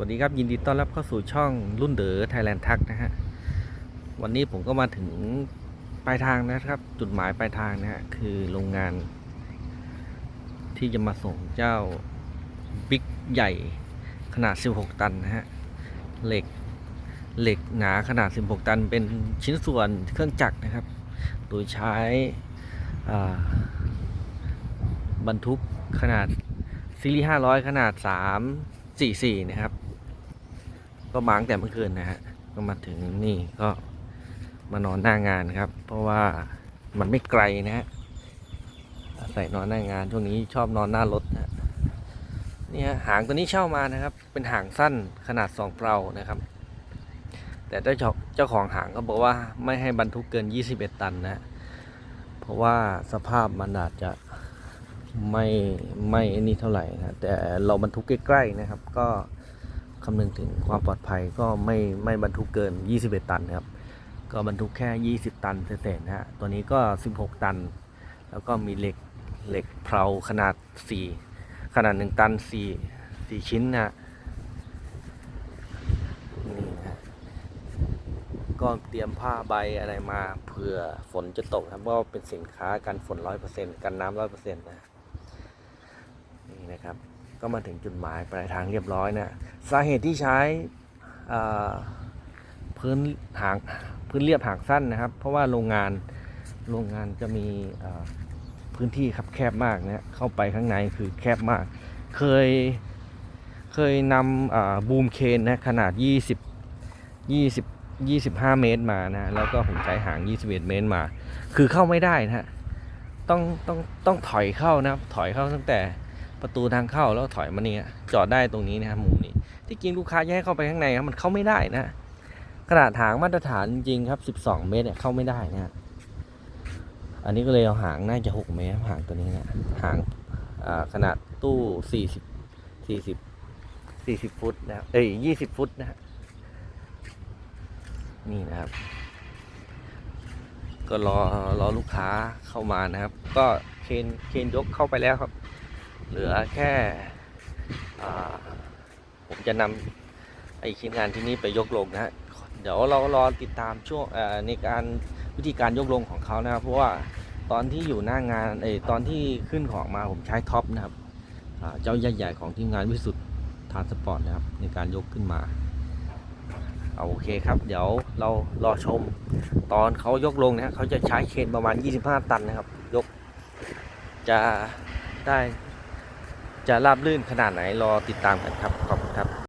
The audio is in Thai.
วัสดีครับยินดีต้อนรับเข้าสู่ช่องรุ่นเด๋อไทยแลนด์ทักนะฮะวันนี้ผมก็มาถึงปลายทางนะครับ จุดหมายปลายทางนะฮะคือโรงงาน ที่จะมาส่งเจ้าบิ๊กใหญ่ขนาด 16 ตันนะฮะเหล็กเหล็กหนาขนาด 16 ตัน เป็นชิ้นส่วนเครื่องจักรนะครับ โดยใช้บรรทุกขนาดซีรีส์500 ขนาด 3 44 นะครับ ก็มาตั้งแต่เมื่อคืนนะฮะก็มาถึงนี่ก็มานอนหน้างานครับ เพราะว่ามันไม่ไกลนะฮะอาศัยนอนหน้างานช่วงนี้ชอบนอนหน้ารถนะฮะนี่ฮะหางตัวนี้เช่ามานะครับ เป็นหางสั้นขนาดสองเปลานะครับ แต่เจ้าเจ้าของหางก็บอกว่าไม่ให้บรรทุกเกิน 21 ตันนะฮะเพราะว่าสภาพมันอาจจะไม่ไม่นี่เท่าไหร่นะแต่เราบรรทุกใกล้ๆนะครับ ก็ คำนึงถึงความปลอดภัยก็ไม่ไม่บรรทุกเกิน 21 ตันครับ ก็บรรทุกแค่ 20 ตันเศษๆนะฮะ ตัวนี้ก็ 16 ตัน แล้วก็มีเหล็กเหล็กเพลาขนาด 4 ขนาด 1 ตัน 4 4 ชิ้นนะฮะนี่นะฮะก็เตรียมผ้าใบอะไรมาเผื่อฝนจะตกนะครับเพราะเป็นสินค้ากันฝน 100%กันน้ำ100%นะ นี่นะครับ ก็มาถึงจุดหมายปลายทางเรียบร้อยนะสาเหตุที่ใช้พื้นหางพื้นเรียบหางสั้นนะครับ เพราะว่าโรงงานโรงงานจะมีพื้นที่ครับแคบมากนะเข้าไปข้างในคือแคบมาก เคยเคยนำบูมเคนนะขนาด 20 20 25 เมตรมานะแล้วก็ผมใช้หาง 21 เมตรมา คือเข้าไม่ได้นะฮะต้องต้องต้องถอยเข้านะถอยเข้าตั้งแต่ ประตูทางเข้าแล้วถอยมาเนี่ยจอดได้ตรงนี้นะครับมุมนี้ ที่จริงลูกค้าจะให้เข้าไปข้างในครับมันเข้าไม่ได้นะขนาดหางมาตรฐานจริงครับ 12 เมตรเนี่ยเข้าไม่ได้นะอันนี้ก็เลยเอาหางน่าจะ 6 เมตรหางตัวนี้นะหางขนาดตู้ 40 40 40 ฟุตนะเอ้ย20 ฟุตนะฮะนี่นะครับ ก็รอรอลูกค้าเข้ามานะครับ ก็เคนเคนยกเข้าไปแล้วครับ เหลือแค่ผมจะนำไอ้ชิ้นงานที่นี้ไปยกลงนะฮะเดี๋ยวเรารอติดตามช่วงในการวิธีการยกลงของเขานะครับ เพราะว่าตอนที่อยู่หน้างานเอยตอนที่ขึ้นของมาผมใช้ท็อปนะครับเจ้าใหญ่ๆของทีมงานวิสุทธ์ทานสปอร์ตนะครับ ในการยกขึ้นมาเอาโอเคครับ เดี๋ยวเรารอชม ตอนเขายกลงนะเขาจะใช้เคนประมาณ 25 ตันนะครับ ยกจะได้ จะราบลื่นขนาดไหนรอติดตามกันครับขอบ